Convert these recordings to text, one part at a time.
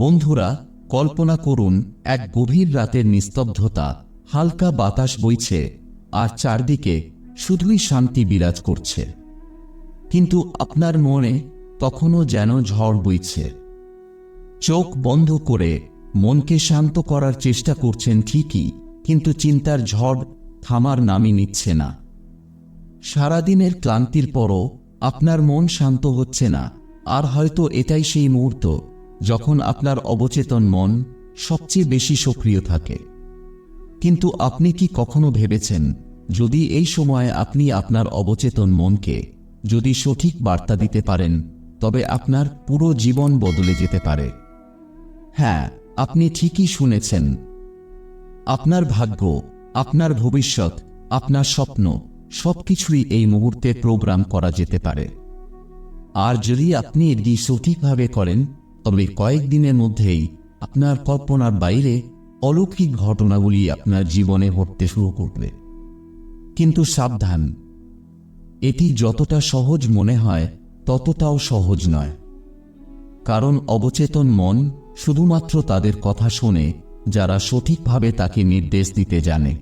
বন্ধুরা, কল্পনা করুন, এক গভীর রাতের নিস্তব্ধতা, হালকা বাতাস বইছে, আর চারদিকে শুধুই শান্তি বিরাজ করছে। কিন্তু আপনার মনে তখনও যেন ঝড় বইছে। চোখ বন্ধ করে মনকে শান্ত করার চেষ্টা করছেন ঠিকই, কিন্তু চিন্তার ঝড় থামার নামই নিচ্ছে না। সারাদিনের ক্লান্তির পরও আপনার মন শান্ত হচ্ছে না, আর হয়তো এটাই সেই মুহূর্ত। যখন আপনার অবচেতন মন সবচেয়ে বেশি সক্রিয় থাকে। কিন্তু আপনি কি কখনো ভেবেছেন, যদি এই সময়ে আপনি আপনার অবচেতন মনকে যদি সঠিক বার্তা দিতে পারেন, তবে আপনার পুরো জীবন বদলে যেতে পারে? হ্যাঁ আপনি ঠিকই শুনেছেন। আপনার ভাগ্য, আপনার ভবিষ্যৎ, আপনার স্বপ্ন সবকিছুই এই মুহূর্তে প্রোগ্রাম করা যেতে পারে। আর যদি আপনি এটি সঠিকভাবে করেন তবে কয়েকদিনের মধ্যেই আপনার কল্পনার বাইরে অলৌকিক ঘটনাগুলি আপনার জীবনে ঘটতে শুরু করবে। কিন্তু সাবধান, এটি যতটা সহজ মনে হয় ততটাও সহজ নয়। কারণ অবচেতন মন শুধুমাত্র তাদের কথা শোনে যারা সঠিকভাবে তাকে নির্দেশ দিতে জানে।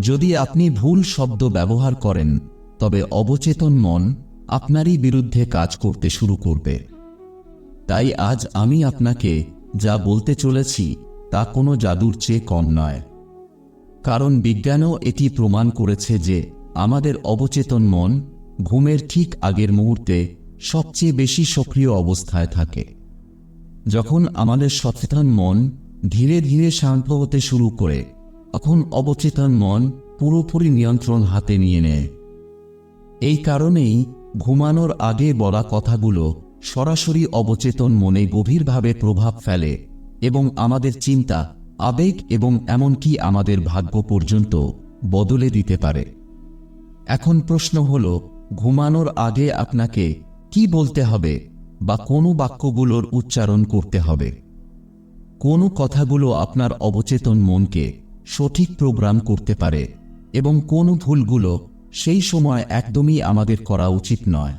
যদি আপনি ভুল শব্দ ব্যবহার করেন, তবে অবচেতন মন আপনারই বিরুদ্ধে কাজ করতে শুরু করবে। তাই আজ আমি আপনাকে যা বলতে চলেছি তা কোনো জাদুর চেয়ে কম নয়। কারণ বিজ্ঞানও এটি প্রমাণ করেছে যে আমাদের অবচেতন মন ঘুমের ঠিক আগের মুহূর্তে সবচেয়ে বেশি সক্রিয় অবস্থায় থাকে। যখন আমাদের সচেতন মন ধীরে ধীরে শান্ত হতে শুরু করে, তখন অবচেতন মন পুরোপুরি নিয়ন্ত্রণ হাতে নিয়ে নেয়। এই কারণেই ঘুমানোর আগে বলা কথাগুলো সরাসরি অবচেতন মনে গভীরভাবে প্রভাব ফেলে এবং আমাদের চিন্তা, আবেগ এবং এমনকি আমাদের ভাগ্য পর্যন্ত বদলে দিতে পারে। এখন প্রশ্ন হল, ঘুমানোর আগে আপনাকে কি বলতে হবে বা কোনো বাক্যগুলোর উচ্চারণ করতে হবে? কোন কথাগুলো আপনার অবচেতন মনকে সঠিক প্রোগ্রাম করতে পারে এবং কোন ভুলগুলো সেই সময় একদমই আমাদের করা উচিত নয়।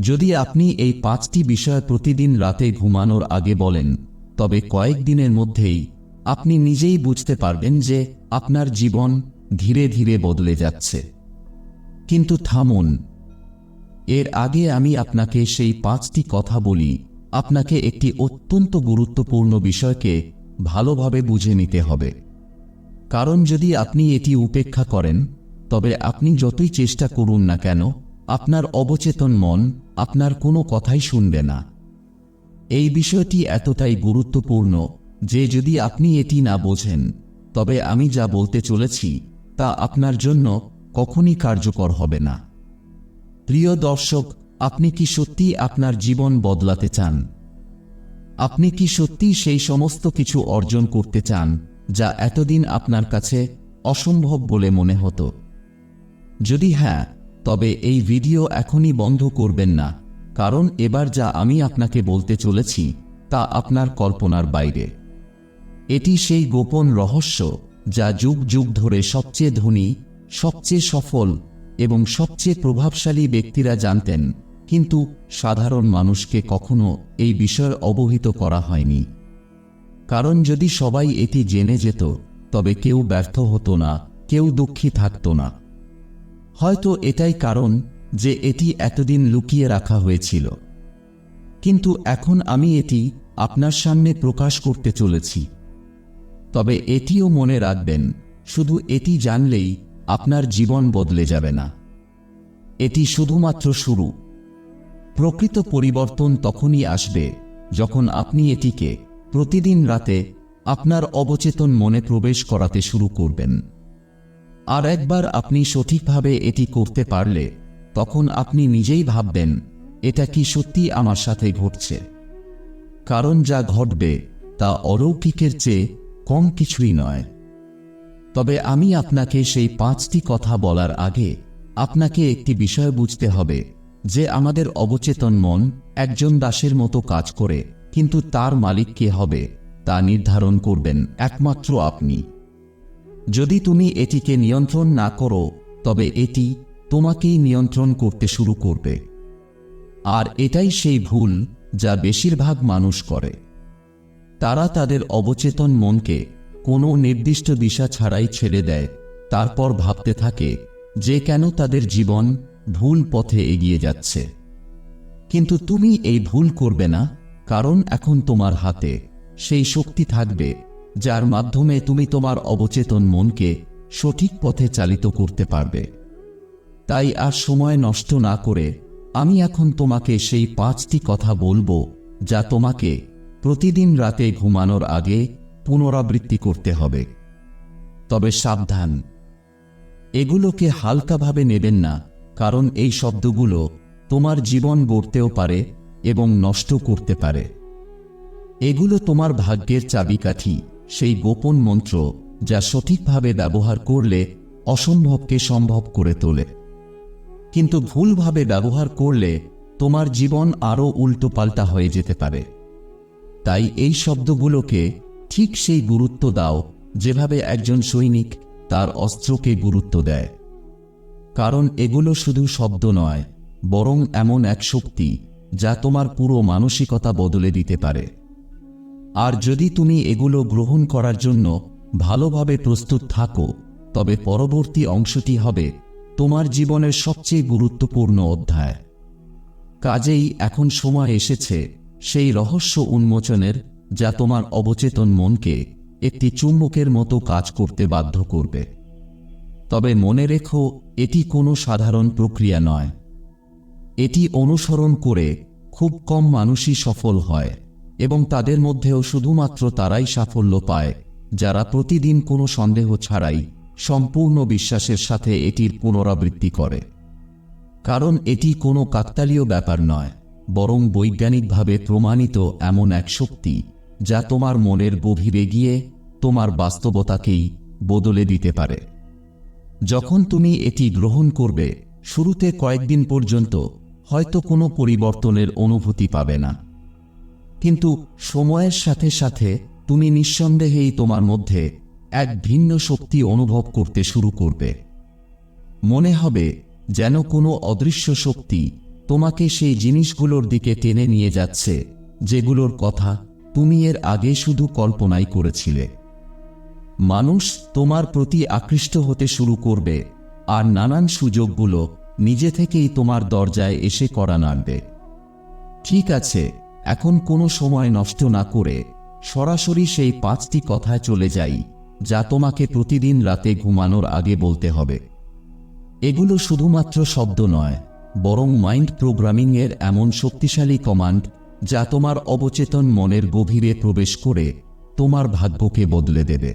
যদি আপনি এই পাঁচটি বিষয় প্রতিদিন রাতে ঘুমানোর আগে বলেন, তবে কয়েকদিনের মধ্যেই আপনি নিজেই বুঝতে পারবেন যে আপনার জীবন ধীরে ধীরে বদলে যাচ্ছে। কিন্তু থামুন, এর আগে আমি আপনাকে সেই পাঁচটি কথা বলি। আপনাকে একটি অত্যন্ত গুরুত্বপূর্ণ বিষয়কে ভালোভাবে বুঝে নিতে হবে। কারণ যদি আপনি এটি উপেক্ষা করেন, তবে আপনি যতই চেষ্টা করুন না কেন আপনার অবচেতন মন আপনার কোনো কথাই শুনবে না। এই বিষয়টি এতটাই গুরুত্বপূর্ণ যে যদি আপনি এটি না বোঝেন, তবে আমি যা বলতে চলেছি তা আপনার জন্য কখনই কার্যকর হবে না। প্রিয় দর্শক, আপনি কি সত্যি আপনার জীবন বদলাতে চান? আপনি কি সত্যি সেই সমস্ত কিছু অর্জন করতে চান যা এতদিন আপনার কাছে অসম্ভব বলে মনে হতো? যদি হ্যাঁ তবে এই ভিডিও এখনই বন্ধ করবেন না, কারণ এবার যা আমি আপনাকে বলতে চলেছি, তা আপনার কল্পনার বাইরে। এটি সেই গোপন রহস্য যা যুগ যুগ ধরে সবচেয়ে ধনী, সবচেয়ে সফল এবং সবচেয়ে প্রভাবশালী ব্যক্তিরা জানতেন, কিন্তু সাধারণ মানুষকে কখনো এই বিষয়ে অবহিত করা হয়নি। কারণ যদি সবাই এটি জেনে যেত, তবে কেউ ব্যর্থ হতো না, কেউ দুঃখী থাকত না। হয়তো এটাই কারণ যে এটি এতদিন লুকিয়ে রাখা হয়েছিল। কিন্তু এখন আমি এটি আপনার সামনে প্রকাশ করতে চলেছি। তবে এটিও মনে রাখবেন, শুধু এটি জানলেই আপনার জীবন বদলে যাবে না। এটি শুধুমাত্র শুরু। প্রকৃত পরিবর্তন তখনই আসবে যখন আপনি এটিকে প্রতিদিন রাতে আপনার অবচেতন মনে প্রবেশ করাতে শুরু করবেন। আর একবার আপনি সঠিকভাবে এটি করতে পারলে, তখন আপনি নিজেই ভাববেন, এটা কি সত্যি আমার সাথে ঘটছে? কারণ যা ঘটবে, তা অলৌকিকের চেয়ে কম কিছুই নয়। তবে আমি আপনাকে সেই পাঁচটি কথা বলার আগে, আপনাকে একটি বিষয় বুঝতে হবে, যে আমাদের অবচেতন মন একজন দাসের মতো কাজ করে, কিন্তু তার মালিক কে হবে, তা নির্ধারণ করবেন একমাত্র আপনি। যদি তুমি এটিকে নিয়ন্ত্রণ না করো, তবে এটি তোমাকেই নিয়ন্ত্রণ করতে শুরু করবে। আর এটাই সেই ভুল যা বেশিরভাগ মানুষ করে। তারা তাদের অবচেতন মনকে কোনো নির্দিষ্ট দিশা ছাড়াই ছেড়ে দেয়, তারপর ভাবতে থাকে যে কেন তাদের জীবন ভুল পথে এগিয়ে যাচ্ছে। কিন্তু তুমি এই ভুল করবে না, কারণ এখন তোমার হাতে সেই শক্তি থাকবে যার মাধ্যমে তুমি তোমার অবচেতন মনকে সঠিক পথে চালিত করতে পারবে। তাই আর সময় নষ্ট না করে আমি এখন তোমাকে সেই পাঁচটি কথা বলব যা তোমাকে প্রতিদিন রাতে ঘুমানোর আগে পুনরাবৃত্তি করতে হবে। তবে সাবধান। এগুলোকে হালকাভাবে নেবেন না, কারণ এই শব্দগুলো তোমার জীবন গড়তেও পারে এবং নষ্ট করতে পারে। এগুলো তোমার ভাগ্যের চাবিকাঠি। সেই গোপন মন্ত্র যা সঠিকভাবে ব্যবহার করলে অসম্ভবকে সম্ভব করে তোলে। কিন্তু ভুলভাবে ব্যবহার করলে তোমার জীবন আরও উল্টোপাল্টা হয়ে যেতে পারে। তাই এই শব্দগুলোকে ঠিক সেই গুরুত্ব দাও যেভাবে একজন সৈনিক তার অস্ত্রকে গুরুত্ব দেয়। কারণ এগুলো শুধু শব্দ নয়, বরং এমন এক শক্তি যা তোমার পুরো মানসিকতা বদলে দিতে পারে। আর যদি তুমি এগুলো গ্রহণ করার জন্য ভালোভাবে প্রস্তুত থাকো, তবে পরবর্তী অংশটি হবে তোমার জীবনের সবচেয়ে গুরুত্বপূর্ণ অধ্যায়। কাজেই এখন সময় এসেছে সেই রহস্য উন্মোচনের, যা তোমার অবচেতন মনকে একটি চুম্বকের মতো কাজ করতে বাধ্য করবে। তবে মনে রেখো, এটি কোনো সাধারণ প্রক্রিয়া নয়। এটি অনুসরণ করে খুব কম মানুষই সফল হয়। এবং তাদের মধ্যেও শুধুমাত্র তারাই সাফল্য পায়, যারা প্রতিদিন কোনো সন্দেহ ছাড়াই সম্পূর্ণ বিশ্বাসের সাথে এটির পুনরাবৃত্তি করে। কারণ এটি কোনো কাকতালীয় ব্যাপার নয়, বরং বৈজ্ঞানিকভাবে প্রমাণিত এমন এক শক্তি যা তোমার মনের গভীরে গিয়ে তোমার বাস্তবতাকেই বদলে দিতে পারে। যখন তুমি এটি গ্রহণ করবে, শুরুতে কয়েকদিন পর্যন্ত হয়তো কোনো পরিবর্তনের অনুভূতি পাবে না। কিন্তু সময়ের সাথে সাথে তুমি নিঃসন্দেহেই তোমার মধ্যে এক ভিন্ন শক্তি অনুভব করতে শুরু করবে। মনে হবে যেন কোনো অদৃশ্য শক্তি তোমাকে সেই জিনিসগুলোর দিকে টেনে নিয়ে যাচ্ছে, যেগুলোর কথা তুমি এর আগে শুধু কল্পনাই করেছিলে। মানুষ তোমার প্রতি আকৃষ্ট হতে শুরু করবে আর নানান সুযোগগুলো নিজে থেকেই তোমার দরজায় এসে করা নাড়বে। ঠিক আছে এখন কোনো সময় নষ্ট না করে সরাসরি সেই পাঁচটি কথায় চলে যাই, যা তোমাকে প্রতিদিন রাতে ঘুমানোর আগে বলতে হবে। এগুলো শুধুমাত্র শব্দ নয়, বরং মাইন্ড প্রোগ্রামিংয়ের এমন শক্তিশালী কমান্ড যা তোমার অবচেতন মনের গভীরে প্রবেশ করে তোমার ভাগ্যকে বদলে দেবে।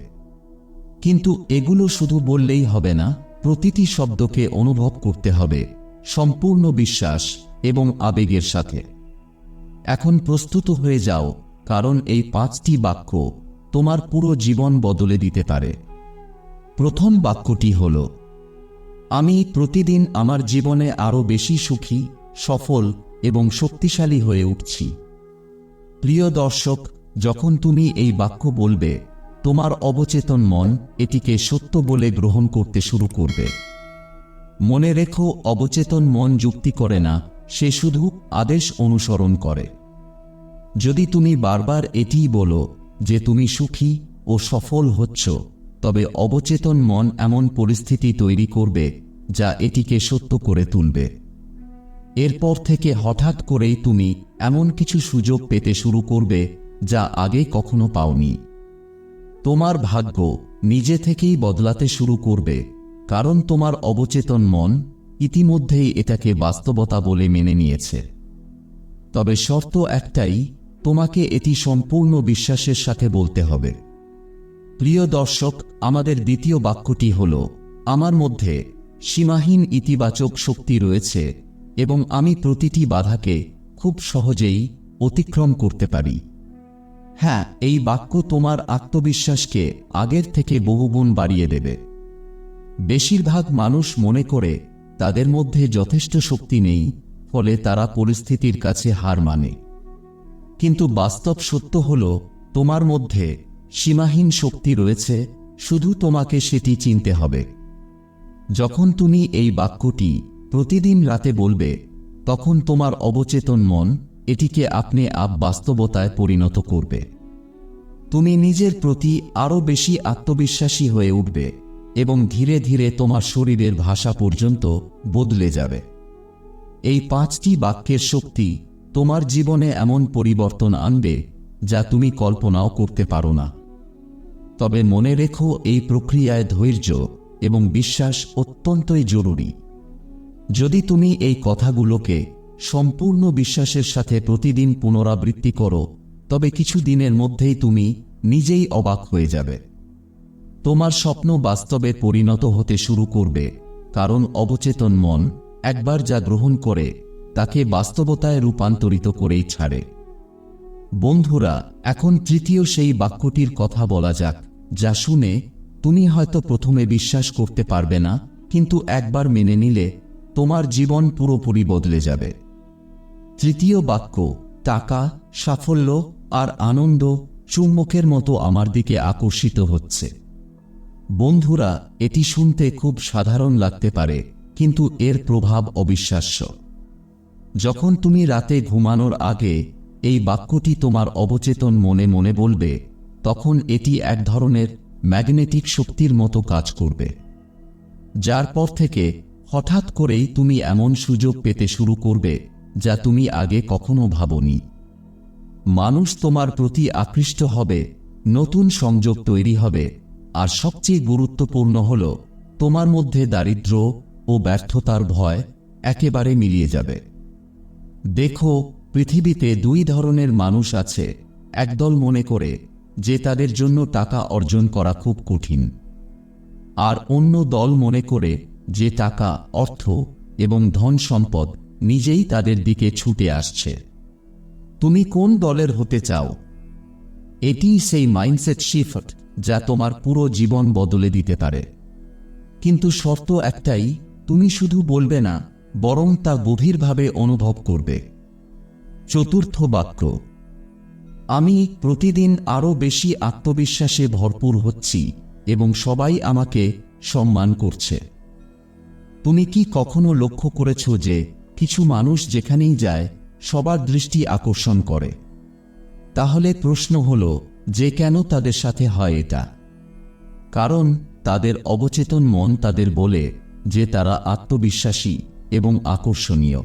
কিন্তু এগুলো শুধু বললেই হবে না, প্রতিটি শব্দকে অনুভব করতে হবে, সম্পূর্ণ বিশ্বাস এবং আবেগের সাথে। এখন প্রস্তুত হয়ে যাও, কারণ এই পাঁচটি বাক্য তোমার পুরো জীবন বদলে দিতে পারে। প্রথম বাক্যটি হল, আমি প্রতিদিন আমার জীবনে আরও বেশি সুখী, সফল এবং শক্তিশালী হয়ে উঠছি। প্রিয় দর্শক, যখন তুমি এই বাক্য বলবে, তোমার অবচেতন মন এটিকে সত্য বলে গ্রহণ করতে শুরু করবে। মনে রেখো, অবচেতন মন যুক্তি করে না সে শুধু আদেশ অনুসরণ করে। যদি তুমি বারবার এটিই বলো যে তুমি সুখী ও সফল হচ্ছ, তবে অবচেতন মন এমন পরিস্থিতি তৈরি করবে যা এটিকে সত্য করে তুলবে। এরপর থেকে হঠাৎ করেই তুমি এমন কিছু সুযোগ পেতে শুরু করবে যা আগে কখনো পাওনি। তোমার ভাগ্য নিজে থেকেই বদলাতে শুরু করবে, কারণ তোমার অবচেতন মন ইতিমধ্যেই এটাকে বাস্তবতা বলে মেনে নিয়েছে। তবে শর্ত একটাই, তোমাকে এটি সম্পূর্ণ বিশ্বাসের সাথে বলতে হবে। প্রিয় দর্শক, আমাদের দ্বিতীয় বাক্যটি হল, আমার মধ্যে সীমাহীন ইতিবাচক শক্তি রয়েছে এবং আমি প্রতিটি বাধাকে খুব সহজেই অতিক্রম করতে পারি। হ্যাঁ এই বাক্য তোমার আত্মবিশ্বাসকে আগের থেকে বহুগুণ বাড়িয়ে দেবে। বেশিরভাগ মানুষ মনে করে তাদের মধ্যে যথেষ্ট শক্তি নেই, ফলে তারা পরিস্থিতির কাছে হার মানে। কিন্তু বাস্তব সত্য হল, তোমার মধ্যে সীমাহীন শক্তি রয়েছে, শুধু তোমাকে সেটি চিনতে হবে। যখন তুমি এই বাক্যটি প্রতিদিন রাতে বলবে, তখন তোমার অবচেতন মন এটিকে আপনি আপ বাস্তবতায় পরিণত করবে। তুমি নিজের প্রতি আরও বেশি আত্মবিশ্বাসী হয়ে উঠবে। এবং ধীরে ধীরে তোমার শরীরের ভাষা পর্যন্ত বদলে যাবে। এই পাঁচটি বাক্যের শক্তি তোমার জীবনে এমন পরিবর্তন আনবে যা তুমি কল্পনাও করতে পারো না। তবে মনে রেখো, এই প্রক্রিয়ায় ধৈর্য এবং বিশ্বাস অত্যন্তই জরুরি। যদি তুমি এই কথাগুলোকে সম্পূর্ণ বিশ্বাসের সাথে প্রতিদিন পুনরাবৃত্তি করো, তবে কিছু দিনের মধ্যেই তুমি নিজেই অবাক হয়ে যাবে। তোমার স্বপ্ন বাস্তবে পরিণত হতে শুরু করবে, কারণ অবচেতন মন একবার যা গ্রহণ করে, তাকে বাস্তবতায় রূপান্তরিত করেই ছাড়ে। বন্ধুরা, এখন তৃতীয় সেই বাক্যটির কথা বলা যাক, যা শুনে তুমি হয়তো প্রথমে বিশ্বাস করতে পারবে না, কিন্তু একবার মেনে নিলে তোমার জীবন পুরোপুরি বদলে যাবে। তৃতীয় বাক্য, টাকা, সাফল্য আর আনন্দ চুম্বকের মতো আমার দিকে আকর্ষিত হচ্ছে। বন্ধুরা, এটি শুনতে খুব সাধারণ লাগতে পারে, কিন্তু এর প্রভাব অবিশ্বাস্য। যখন তুমি রাতে ঘুমানোর আগে এই বাক্যটি তোমার অবচেতন মনে মনে বলবে, তখন এটি এক ধরনের ম্যাগনেটিক শক্তির মতো কাজ করবে। যার পর থেকে হঠাৎ করেই তুমি এমন সুযোগ পেতে শুরু করবে, যা তুমি আগে কখনো ভাবনি। মানুষ তোমার প্রতি আকৃষ্ট হবে, নতুন সংযোগ তৈরি হবে আর সবচেয়ে গুরুত্বপূর্ণ হল, তোমার মধ্যে দারিদ্র্য ও ব্যর্থতার ভয় একেবারে মিলিয়ে যাবে। দেখো, পৃথিবীতে দুই ধরনের মানুষ আছে, একদল মনে করে যে তাদের জন্য টাকা অর্জন করা খুব কঠিন, আর অন্য দল মনে করে যে টাকা অর্থ এবং ধন সম্পদ নিজেই তাদের দিকে ছুটে আসছে। তুমি কোন দলের হতে চাও? এটি সেই মাইন্ডসেট শিফট যা তোমার পুরো জীবন বদলে দিতে পারে। কিন্তু শর্ত একটাই, তুমি শুধু বলবে না, বরং তা গভীরভাবে অনুভব করবে। চতুর্থ বাক্য, আমি প্রতিদিন আরও বেশি আত্মবিশ্বাসে ভরপুর হচ্ছি এবং সবাই আমাকে সম্মান করছে। তুমি কি কখনো লক্ষ্য করেছ যে কিছু মানুষ যেখানেই যায়, সবার দৃষ্টি আকর্ষণ করে? তাহলে প্রশ্ন হল যে কেন তাদের সাথে হয় এটা? কারণ তাদের অবচেতন মন তাদের বলে যে তারা আত্মবিশ্বাসী এবং আকর্ষণীয়।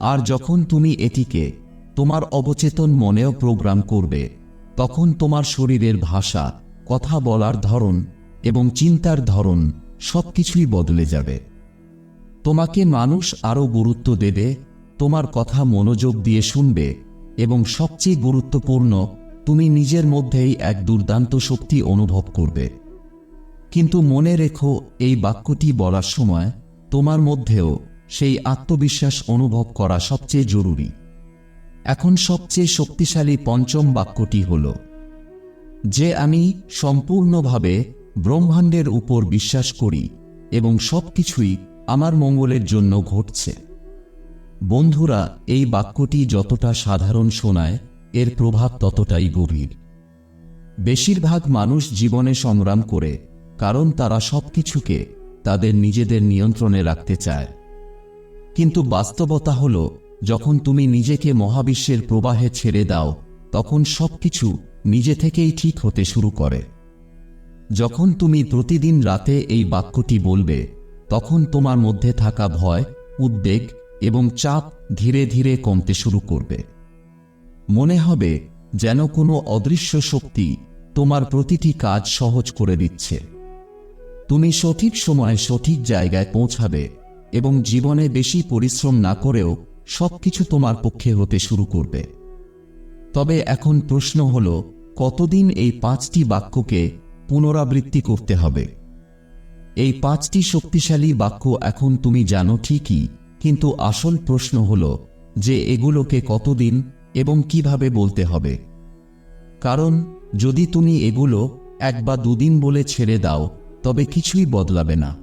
আর যখন তুমি এটিকে তোমার অবচেতন মনেও প্রোগ্রাম করবে, তখন তোমার শরীরের ভাষা, কথা বলার ধরন এবং চিন্তার ধরন সবকিছুই বদলে যাবে। তোমাকে মানুষ আরও গুরুত্ব দেবে, তোমার কথা মনোযোগ দিয়ে শুনবে এবং সবচেয়ে গুরুত্বপূর্ণ তুমি নিজের মধ্যেই এক দুর্দান্ত শক্তি অনুভব করবে। কিন্তু মনে রেখো, এই বাক্যটি বলার সময় তোমার মধ্যেও সেই আত্মবিশ্বাস অনুভব করা সবচেয়ে জরুরি। এখন সবচেয়ে শক্তিশালী পঞ্চম বাক্যটি হল, যে আমি সম্পূর্ণভাবে ব্রহ্মাণ্ডের উপর বিশ্বাস করি এবং সবকিছুই আমার মঙ্গলের জন্য ঘটছে। বন্ধুরা, এই বাক্যটি যতটা সাধারণ শোনায় এর প্রভাব ততটাই গভীর। বেশিরভাগ মানুষ জীবনে সংগ্রাম করে, কারণ তারা সবকিছুকে তাদের নিজেদের নিয়ন্ত্রণে রাখতে চায়। কিন্তু বাস্তবতা হল, যখন তুমি নিজেকে মহাবিশ্বের প্রবাহে ছেড়ে দাও, তখন সবকিছু নিজে থেকেই ঠিক হতে শুরু করে। যখন তুমি প্রতিদিন রাতে এই বাক্যটি বলবে, তখন তোমার মধ্যে থাকা ভয়, উদ্বেগ এবং চাপ ধীরে ধীরে কমতে শুরু করবে। মনে হবে যেন কোনো অদৃশ্য শক্তি তোমার প্রতিটি কাজ সহজ করে দিচ্ছে। তুমি সঠিক সময়ে সঠিক জায়গায় পৌঁছাবে এবং জীবনে বেশি পরিশ্রম না করেও সবকিছু তোমার পক্ষে হতে শুরু করবে। তবে এখন প্রশ্ন হল, কতদিন এই পাঁচটি বাক্যকে পুনরাবৃত্তি করতে হবে? এই পাঁচটি শক্তিশালী বাক্য এখন তুমি জানো ঠিকই, কিন্তু আসল প্রশ্ন হল যে এগুলোকে কতদিন এবং কীভাবে বলতে হবে? কারণ, যদি তুমি এগুলো এক বা দুদিন বলে ছেড়ে দাও, তবে কিছুই বদলাবে না।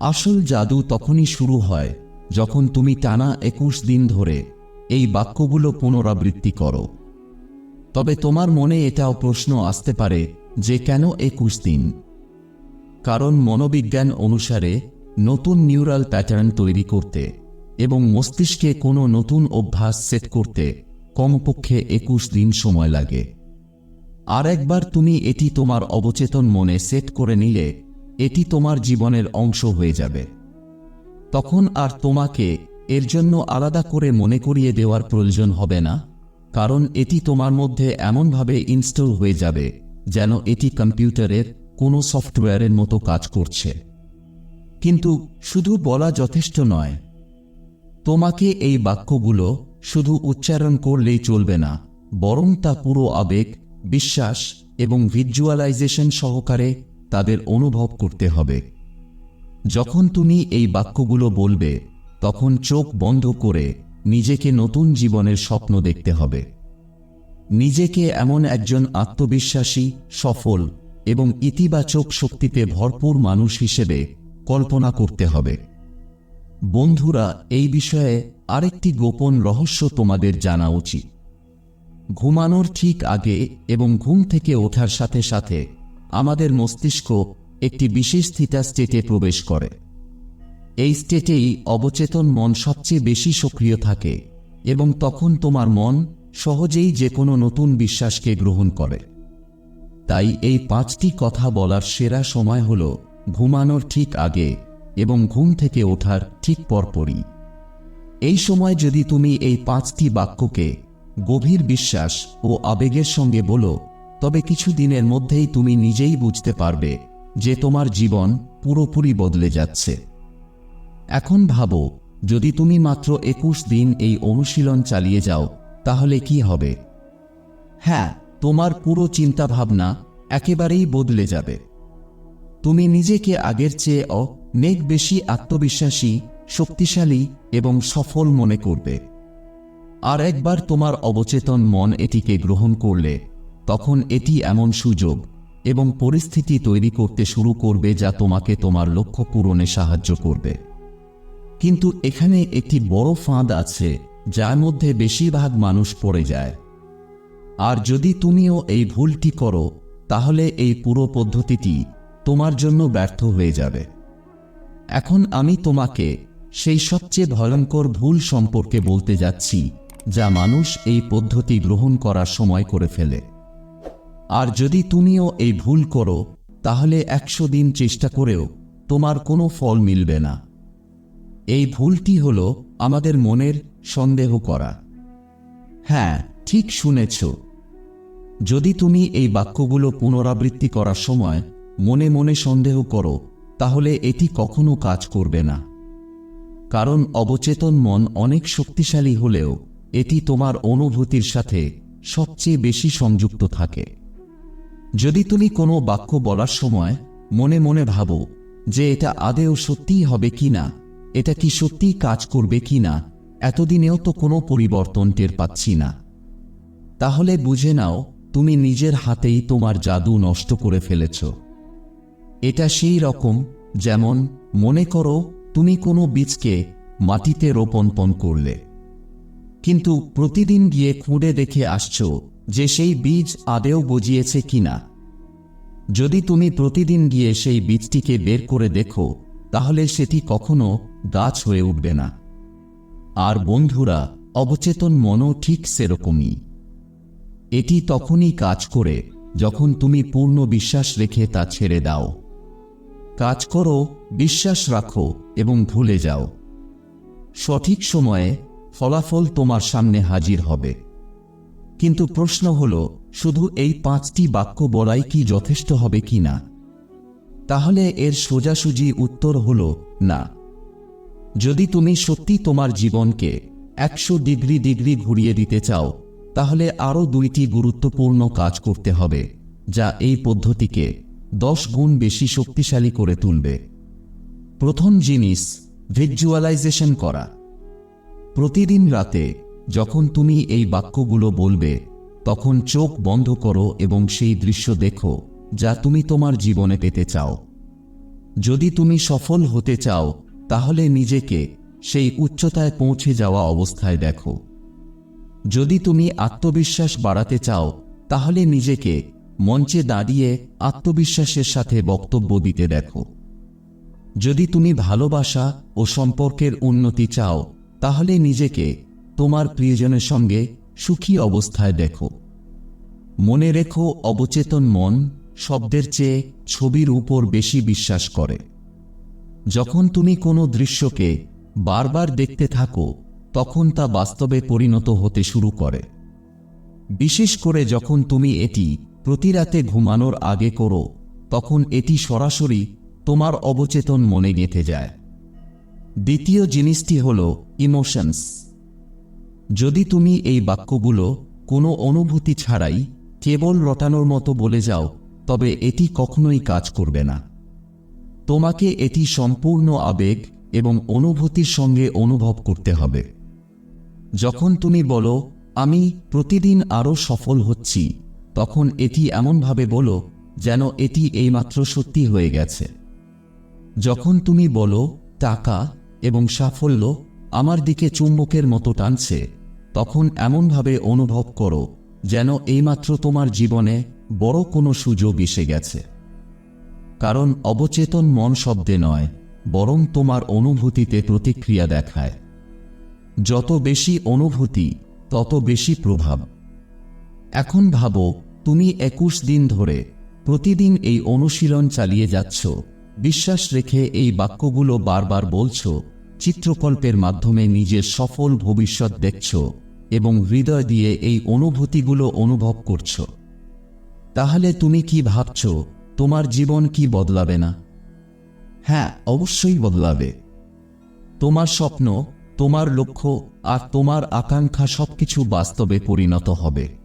আসল জাদু তখনই শুরু হয় যখন তুমি টানা একুশ দিন ধরে এই বাক্যগুলো পুনরাবৃত্তি করো। তবে তোমার মনে এটাও প্রশ্ন আসতে পারে যে কেন একুশ দিন? কারণ মনোবিজ্ঞান অনুসারে নতুন নিউরাল প্যাটার্ন তৈরি করতে এবং মস্তিষ্কে কোনো নতুন অভ্যাস সেট করতে কমপক্ষে একুশ দিন সময় লাগে। আর একবার তুমি এটি তোমার অবচেতন মনে সেট করে নিলে, এটি তোমার জীবনের অংশ হয়ে যাবে। তখন আর তোমাকে এর জন্য আলাদা করে মনে করিয়ে দেওয়ার প্রয়োজন হবে না, কারণ এটি তোমার মধ্যে এমনভাবে ইনস্টল হয়ে যাবে যেন এটি কম্পিউটারের কোনো সফটওয়্যারের মতো কাজ করছে। কিন্তু শুধু বলা যথেষ্ট নয় তোমাকে এই বাক্যগুলো শুধু উচ্চারণ করলেই চলবে না, বরং তা পুরো আবেগ, বিশ্বাস এবং ভিজুয়ালাইজেশন সহকারে তাদের অনুভব করতে হবে। যখন তুমি এই বাক্যগুলো বলবে, তখন চোখ বন্ধ করে নিজেকে নতুন জীবনের স্বপ্ন দেখতে হবে। নিজেকে এমন একজন আত্মবিশ্বাসী, সফল এবং ইতিবাচক শক্তিতে ভরপুর মানুষ হিসেবে কল্পনা করতে হবে। বন্ধুরা, এই বিষয়ে আরেকটি গোপন রহস্য তোমাদের জানা উচিত। ঘুমানোর ঠিক আগে এবং ঘুম থেকে ওঠার সাথে সাথে আমাদের মস্তিষ্ক একটি বিশেষ স্থিতা স্টেটে প্রবেশ করে। এই স্টেটেই অবচেতন মন সবচেয়ে বেশি সক্রিয় থাকে এবং তখন তোমার মন সহজেই যে কোনো নতুন বিশ্বাসকে গ্রহণ করে। তাই এই পাঁচটি কথা বলার সেরা সময় হল ঘুমানোর ঠিক আগে এবং ঘুম থেকে ওঠার ঠিক পরপরই। এই সময় যদি তুমি এই পাঁচটি বাক্যকে গভীর বিশ্বাস ও আবেগের সঙ্গে বলো, তবে কিছু দিনের মধ্যেই তুমি নিজেই বুঝতে পারবে যে তোমার জীবন পুরোপুরি বদলে যাচ্ছে। এখন ভাবো, যদি তুমি মাত্র একুশ দিন এই অনুশীলন চালিয়ে যাও, তাহলে কি হবে? হ্যাঁ তোমার পুরো চিন্তাভাবনা একেবারেই বদলে যাবে। তুমি নিজেকে আগের চেয়ে অনেক বেশি আত্মবিশ্বাসী, শক্তিশালী এবং সফল মনে করবে। আর একবার তোমার অবচেতন মন এটিকে গ্রহণ করলে, তখন এটি এমন সুযোগ এবং পরিস্থিতি তৈরি করতে শুরু করবে যা তোমাকে তোমার লক্ষ্য পূরণে সাহায্য করবে। কিন্তু এখানে একটি বড় ফাঁদ আছে, যার মধ্যে বেশিরভাগ মানুষ পড়ে যায়। আর যদি তুমিও এই ভুলটি করো, তাহলে এই পুরো পদ্ধতিটি তোমার জন্য ব্যর্থ হয়ে যাবে। এখন আমি তোমাকে সেই সবচেয়ে ভয়ঙ্কর ভুল সম্পর্কে বলতে যাচ্ছি, যা মানুষ এই পদ্ধতি গ্রহণ করার সময় করে ফেলে। আর যদি তুমিও এই ভুল করো, তাহলে একশো দিন চেষ্টা করেও তোমার কোনো ফল মিলবে না। এই ভুলটি হল আমাদের মনের সন্দেহ করা। হ্যাঁ ঠিক শুনেছ। যদি তুমি এই বাক্যগুলো পুনরাবৃত্তি করার সময় মনে মনে সন্দেহ করো, তাহলে এটি কখনো কাজ করবে না। কারণ অবচেতন মন অনেক শক্তিশালী হলেও, এটি তোমার অনুভূতির সাথে সবচেয়ে বেশি সংযুক্ত থাকে। যদি তুমি কোনো বাক্য বলার সময় মনে মনে ভাবো যে এটা আদেও সত্যিই হবে কি না এটা কি সত্যিই কাজ করবে কি না এতদিনেও তো কোনো পরিবর্তন টের পাচ্ছি না। তাহলে বুঝে নাও, তুমি নিজের হাতেই তোমার জাদু নষ্ট করে ফেলেছ। এটা সেই রকম যেমন মনে করো তুমি কোনো বীজকে মাটিতে রোপণপণ করলে। কিন্তু প্রতিদিন গিয়ে খুঁড়ে দেখে আসছো যে সেই বীজ আদেও বজিয়েছে কিনা। যদি তুমি প্রতিদিন গিয়ে সেই বীজটিকে বের করে দেখো, তাহলে সেটি কখনো গাছ হয়ে উঠবে না। আর বন্ধুরা, অবচেতন মনও ঠিক সেরকমই। এটি তখনই কাজ করে যখন তুমি পূর্ণ বিশ্বাস রেখে তা ছেড়ে দাও। কাজ করো, বিশ্বাস রাখো এবং ভুলে যাও। সঠিক সময়ে ফলাফল তোমার সামনে হাজির হবে। কিন্তু প্রশ্ন হল, শুধু এই পাঁচটি বাক্য বলাই কি যথেষ্ট হবে কি না? তাহলে এর সোজাসুজি উত্তর হল, না। যদি তুমি সত্যি তোমার জীবনকে একশো ডিগ্রি ডিগ্রি ঘুরিয়ে দিতে চাও, তাহলে আরও দুইটি গুরুত্বপূর্ণ কাজ করতে হবে, যা এই পদ্ধতিকে দশ গুণ বেশি শক্তিশালী করে তুলবে। প্রথম জিনিস ভিজুয়ালাইজেশন করা। প্রতিদিন রাতে যখন তুমি এই বাক্যগুলো বলবে, তখন চোখ বন্ধ করো এবং সেই দৃশ্য দেখো যা তুমি তোমার জীবনে পেতে চাও। যদি তুমি সফল হতে চাও, তাহলে নিজেকে সেই উচ্চতায় পৌঁছে যাওয়া অবস্থায় দেখো। যদি তুমি আত্মবিশ্বাস বাড়াতে চাও, তাহলে নিজেকে মঞ্চে দাঁড়িয়ে আত্মবিশ্বাসের সাথে বক্তব্য দিতে দেখো। যদি তুমি ভালোবাসা ও সম্পর্কের উন্নতি চাও, তাহলে নিজেকে, তোমার প্রিয়জনের সঙ্গে সুখী অবস্থায় দেখো। মনে রেখো, অবচেতন মন শব্দের চেয়ে ছবির উপর বেশি বিশ্বাস করে। যখন তুমি কোনো দৃশ্যকে বারবার দেখতে থাকো, তখন তা বাস্তবে পরিণত হতে শুরু করে। বিশেষ করে যখন তুমি এটি প্রতি রাতে ঘুমানোর আগে করো, তখন এটি সরাসরি তোমার অবচেতন মনে গেঁথে যায়। দ্বিতীয় জিনিসটি হল ইমোশনস যদি তুমি এই বাক্যগুলো কোনো অনুভূতি ছাড়াই কেবল রটানোর মতো বলে যাও, তবে এটি কখনোই কাজ করবে না। তোমাকে এটি সম্পূর্ণ আবেগ এবং অনুভূতির সঙ্গে অনুভব করতে হবে। যখন তুমি বলো, আমি প্রতিদিন আরও সফল হচ্ছি তখন এটি এমনভাবে বলো যেন এটি এইমাত্র সত্যি হয়ে গেছে। যখন তুমি বলো, টাকা এবং সাফল্য আমার দিকে চুম্বকের মতো টানছে, তখন এমনভাবে অনুভব করো যেন এইমাত্র তোমার জীবনে বড় কোনো সুযোগ এসে গেছে। কারণ অবচেতন মন শব্দে নয়, বরং তোমার অনুভূতিতে প্রতিক্রিয়া দেখায়। যত বেশি অনুভূতি, তত বেশি প্রভাব। এখন ভাবো, তুমি একুশ দিন ধরে প্রতিদিন এই অনুশীলন চালিয়ে যাচ্ছ। বিশ্বাস রেখে এই বাক্যগুলো বারবার বলছো, চিত্রকল্পের মাধ্যমে নিজের সফল ভবিষ্যৎ দেখছ এবং হৃদয় দিয়ে এই অনুভূতিগুলো অনুভব করছ। তাহলে তুমি কি ভাবছ, তোমার জীবন কি বদলাবে না? হ্যাঁ অবশ্যই বদলাবে। তোমার স্বপ্ন, তোমার লক্ষ্য আর তোমার আকাঙ্ক্ষা সবকিছু বাস্তবে পরিণত হবে।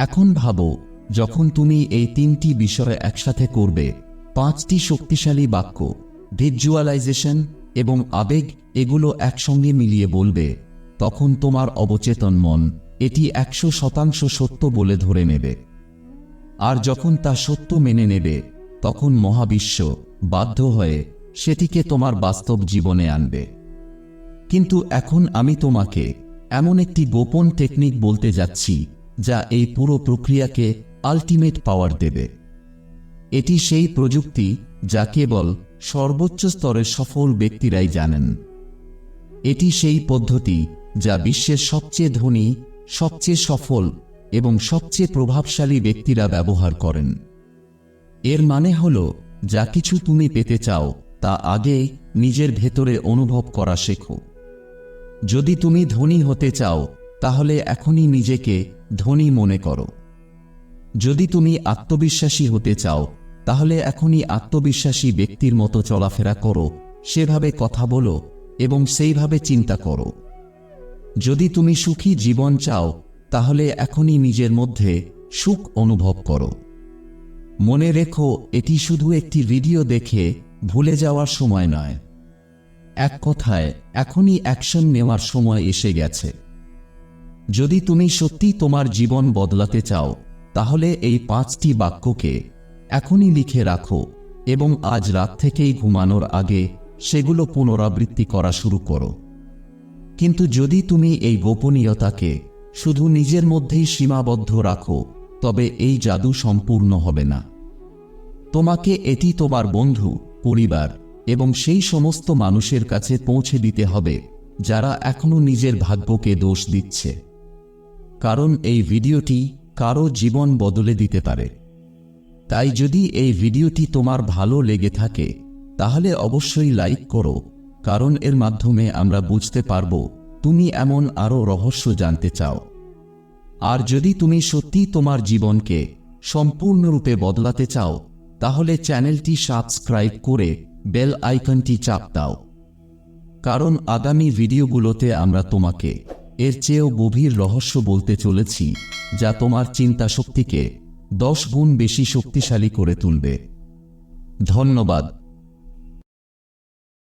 এখন ভাবো, যখন তুমি এই তিনটি বিষয় একসাথে করবে, পাঁচটি শক্তিশালী বাক্য, ভিজুয়ালাইজেশন এবং আবেগ, এগুলো একসঙ্গে মিলিয়ে বলবে, তখন তোমার অবচেতন মন এটি একশো শতাংশ সত্য বলে ধরে নেবে। আর যখন তা সত্য মেনে নেবে, তখন মহাবিশ্ব বাধ্য হয়ে সেটিকে তোমার বাস্তব জীবনে আনবে। কিন্তু এখন আমি তোমাকে এমন একটি গোপন টেকনিক বলতে যাচ্ছি যা এই পুরো প্রক্রিয়াকে আলটিমেট পাওয়ার দেবে। এটি সেই প্রযুক্তি যা কেবল সর্বোচ্চ স্তরের সফল ব্যক্তিরাই জানেন। এটি সেই পদ্ধতি যা বিশ্বের সবচেয়ে ধনী, সবচেয়ে সফল এবং সবচেয়ে প্রভাবশালী ব্যক্তিরা ব্যবহার করেন। এর মানে হল, যা কিছু তুমি পেতে চাও, তা আগে নিজের ভেতরে অনুভব করা শেখো। যদি তুমি ধনী হতে চাও, তাহলে এখনই নিজেকে ধনী মনে করো। যদি তুমি আত্মবিশ্বাসী হতে চাও, তাহলে এখনই আত্মবিশ্বাসী ব্যক্তির মতো চলাফেরা করো, সেভাবে কথা বলো এবং সেইভাবে চিন্তা করো। যদি তুমি সুখী জীবন চাও, তাহলে এখনই নিজের মধ্যে সুখ অনুভব করো। মনে রেখো, এটি শুধু একটি ভিডিও দেখে ভুলে যাওয়ার সময় নয়। এক কথায়, এখনই অ্যাকশন নেওয়ার সময় এসে গেছে। যদি তুমি সত্যি তোমার জীবন বদলাতে চাও, তাহলে এই পাঁচটি বাক্যকে এখনই লিখে রাখো এবং আজ রাত থেকেই ঘুমানোর আগে সেগুলো পুনরাবৃত্তি করা শুরু করো। কিন্তু যদি তুমি এই গোপনীয়তাকে শুধু নিজের মধ্যেই সীমাবদ্ধ রাখো, তবে এই জাদু সম্পূর্ণ হবে না। তোমাকে এটি তোমার বন্ধু, পরিবার এবং সেই সমস্ত মানুষের কাছে পৌঁছে দিতে হবে, যারা এখনও নিজের ভাগ্যকে দোষ দিচ্ছে। কারণ এই ভিডিওটি কারও জীবন বদলে দিতে পারে। তাই যদি এই ভিডিওটি তোমার ভালো লেগে থাকে, তাহলে অবশ্যই লাইক করো, কারণ এর মাধ্যমে আমরা বুঝতে পারব তুমি এমন আরও রহস্য জানতে চাও। আর যদি তুমি সত্যি তোমার জীবনকে সম্পূর্ণরূপে বদলাতে চাও, তাহলে চ্যানেলটি সাবস্ক্রাইব করে বেল আইকনটি চাপ দাও। কারণ আগামী ভিডিওগুলোতে আমরা তোমাকে এর চেয়েও গভীর রহস্য বলতে চলেছি, যা তোমার চিন্তা শক্তিকে দশ গুণ বেশি শক্তিশালী করে তুলবে। ধন্যবাদ।